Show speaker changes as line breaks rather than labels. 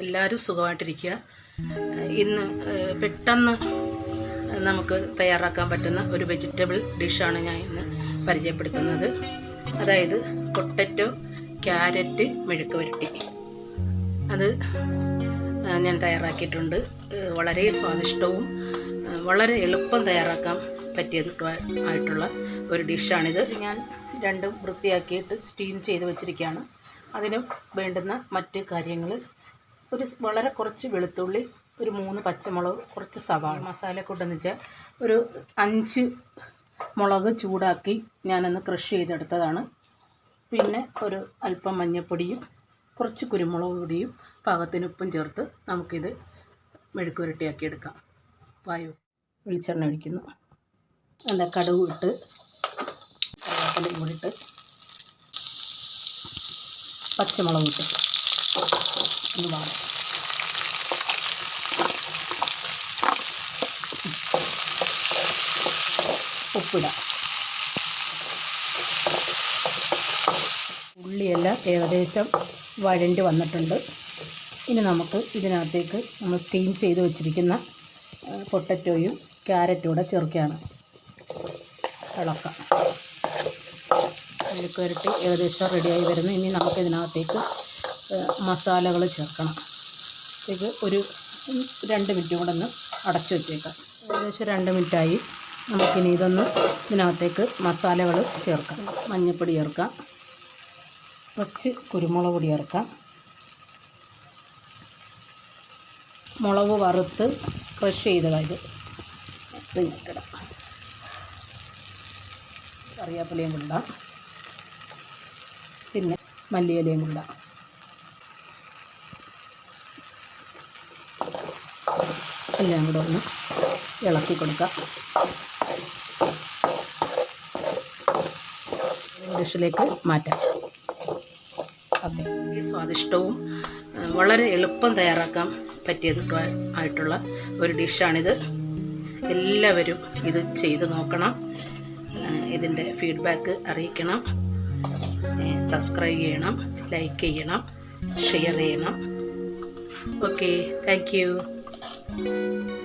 എല്ലാവരും സുഖമായിട്ടിരിക്കുക. ഇന്ന് പെട്ടെന്ന് നമുക്ക് തയ്യാറാക്കാൻ പറ്റുന്ന ഒരു വെജിറ്റബിൾ ഡിഷാണ് ഞാൻ ഇന്ന് പരിചയപ്പെടുത്തുന്നത്. അതായത് പൊട്ടറ്റോ ക്യാരറ്റ് മെഴുക്ക് വരട്ടി. അത് ഞാൻ തയ്യാറാക്കിയിട്ടുണ്ട്. വളരെ സ്വാദിഷ്ടവും വളരെ എളുപ്പം തയ്യാറാക്കാൻ പറ്റിയതും ആയിട്ടുള്ള ഒരു ഡിഷാണിത്. ഞാൻ രണ്ടും വൃത്തിയാക്കിയിട്ട് സ്റ്റീം ചെയ്ത് വെച്ചിരിക്കുകയാണ്. അതിന് വേണ്ടുന്ന മറ്റ് കാര്യങ്ങൾ ഒരു വളരെ കുറച്ച് വെളുത്തുള്ളി ഒരു മൂന്ന് പച്ചമുളക് കുറച്ച് സവാള മസാലക്കൂട്ടെന്ന് വെച്ചാൽ ഒരു അഞ്ച് മുളക് ചൂടാക്കി ഞാനൊന്ന് ക്രഷ് ചെയ്തെടുത്തതാണ്. പിന്നെ ഒരു അല്പം മഞ്ഞൾപ്പൊടിയും കുറച്ച് കുരുമുളക് പൊടിയും പാകത്തിന് ഉപ്പും ചേർത്ത് നമുക്കിത് മെഴുക്കുരട്ടിയാക്കി എടുക്കാം വായു വെളിച്ചെണ്ണ ഒഴിക്കുന്നു. നല്ല കടുക് ഇട്ട് കറിവേപ്പിലയും കൂടി ഇട്ട് പച്ചമുളക് ഇട്ട്. ഒന്ന് വാങ്ങാം ഉള്ളിയെല്ലാം ഏകദേശം വഴണ്ടി വന്നിട്ടുണ്ട്. ഇനി നമുക്ക് ഇതിനകത്തേക്ക് നമ്മൾ സ്റ്റീം ചെയ്ത് വെച്ചിരിക്കുന്ന പൊട്ടറ്റോയും ക്യാരറ്റും കൂടെ ചേർക്കുകയാണ്. ഇളക്കാം. മെഴുക്ക് പുരട്ടി ഏകദേശം റെഡിയായി വരുന്നു. ഇനി നമുക്ക് ഇതിനകത്തേക്ക് മസാലകൾ ചേർക്കണം. ഇത് ഒരു രണ്ട് മിനിറ്റ് കൂടെ ഒന്ന് അടച്ചു വെച്ചേക്കാം. ഏകദേശം രണ്ട് മിനിറ്റായി നമുക്കിനി ഇതൊന്ന് ഇതിനകത്തേക്ക് മസാലകൾ ചേർക്കാം. മഞ്ഞൾപ്പൊടി ചേർക്കാം. കുറച്ച് കുരുമുളക് പൊടി ചേർക്കാം. മുളക് വറുത്ത് ക്രഷ് ചെയ്തതായത് ഇതിനകത്തിടാം കറിവേപ്പിലയും കൂടെ. ഇടാം പിന്നെ മല്ലിയിലയും കൂടെ. എല്ലാം കൂടെ ഒന്ന് ഇളക്കി കൊടുക്കാം. ഡിഷിലേക്ക് മാറ്റാം. ഓക്കെ സ്വാദിഷ്ടവും വളരെ എളുപ്പം തയ്യാറാക്കാൻ പറ്റിയതും ആയിട്ടുള്ള ഒരു ഡിഷാണിത്. എല്ലാവരും ഇത് ചെയ്ത് നോക്കണം. ഇതിന്റെ ഫീഡ്ബാക്ക് അറിയിക്കണം. സബ്സ്ക്രൈബ് ചെയ്യണം ലൈക്ക് ചെയ്യണം ഷെയർ ചെയ്യണം. okay thank you.